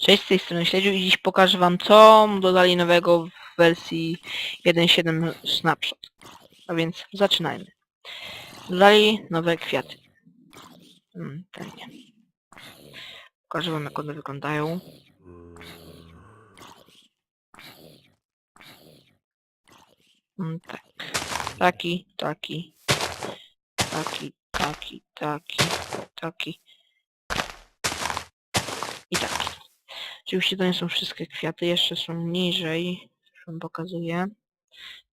Cześć, z tej strony Śledziu i dziś pokażę wam co dodali nowego w wersji 1.7 Snapshot. A więc zaczynajmy. Dodali nowe kwiaty. Hmm, nie. Pokażę wam jak one wyglądają. Hmm, tak. Taki, taki. Taki, taki, taki, taki. I taki. Oczywiście to nie są wszystkie kwiaty, jeszcze są niżej. Już wam pokazuję.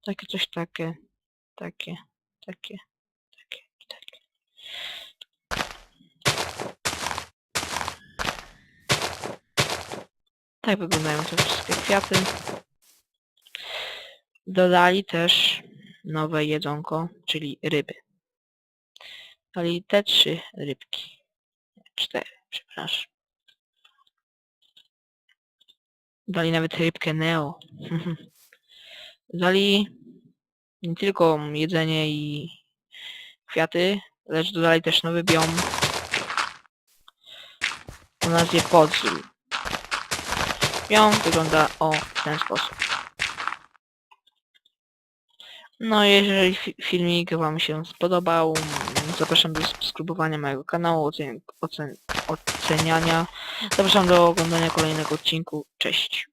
Takie coś takie, takie, takie, takie takie. Tak wyglądają te wszystkie kwiaty. Dodali też nowe jedzonko, czyli ryby. Dali te trzy rybki. Cztery, przepraszam. Dali nawet rybkę Neo. Dali nie tylko jedzenie i kwiaty, lecz dodali też nowy biom o nazwie Podzul. Biom wygląda o ten sposób. No jeżeli fi- filmik wam się spodobał, mm, zapraszam do subskrybowania mojego kanału, ocen, ocen, oceniania. Zapraszam do oglądania kolejnego odcinku. Cześć.